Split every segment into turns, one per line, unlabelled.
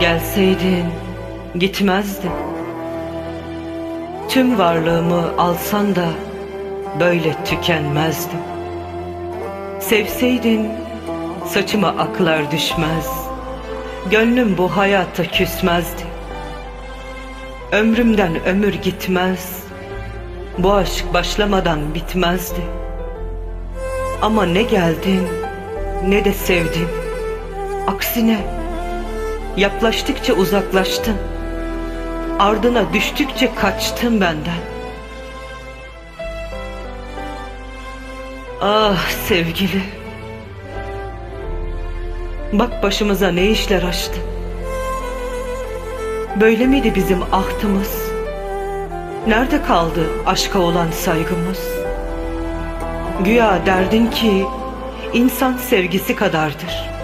Gelseydin gitmezdim. Tüm varlığımı alsan da böyle tükenmezdim. Sevseydin saçıma aklar düşmez. Gönlüm bu hayata küsmezdi. Ömrümden ömür gitmez. Bu aşk başlamadan bitmezdi. Ama ne geldin ne de sevdin. Aksine yaklaştıkça uzaklaştın. Ardına düştükçe kaçtın benden. Ah sevgili. Bak başımıza ne işler açtı. Böyle miydi bizim ahtımız? Nerede kaldı aşka olan saygımız? Güya derdin ki insan sevgisi kadardır.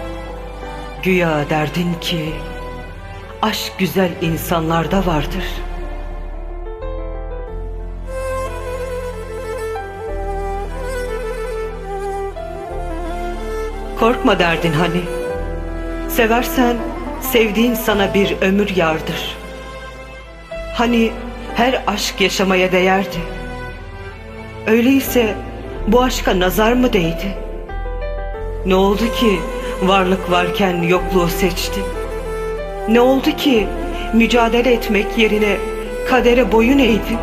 Güya derdin ki aşk güzel insanlarda vardır. Korkma derdin hani. Seversen sevdiğin sana bir ömür yardır. Hani her aşk yaşamaya değerdi. Öyleyse bu aşka nazar mı değdi? Ne oldu ki varlık varken yokluğu seçti? Ne oldu ki mücadele etmek yerine kadere boyun eğdi?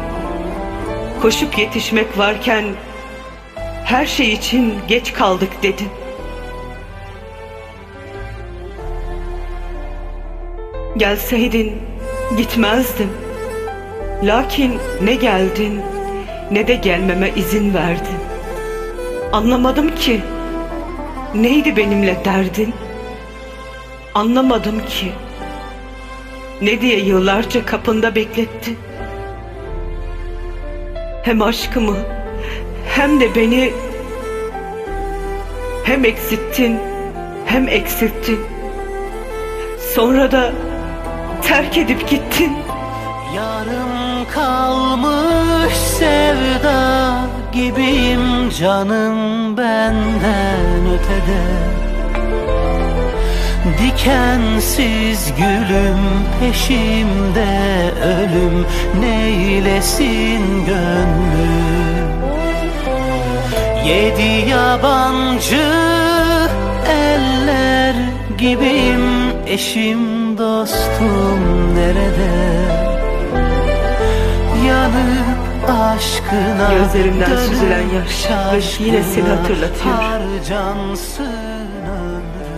Koşup yetişmek varken her şey için geç kaldık dedi. Gelseydin gitmezdim. Lakin ne geldin ne de gelmeme izin verdin. Anlamadım ki neydi benimle derdin? Anlamadım ki ne diye yıllarca kapında beklettin. Hem aşkımı hem de beni hem eksittin hem eksilttin. Sonra da terk edip gittin.
Yarım kalmış sevda gibiyim canım benden ötede Dikensiz gülüm peşimde ölüm neylesin gönlüm? Yedi yabancı eller gibiyim eşim dostum nerede? Yanıp aşkına
Gözlerimden süzülen yaş ve yine seni hatırlatıyor.
Harcansın ömrüm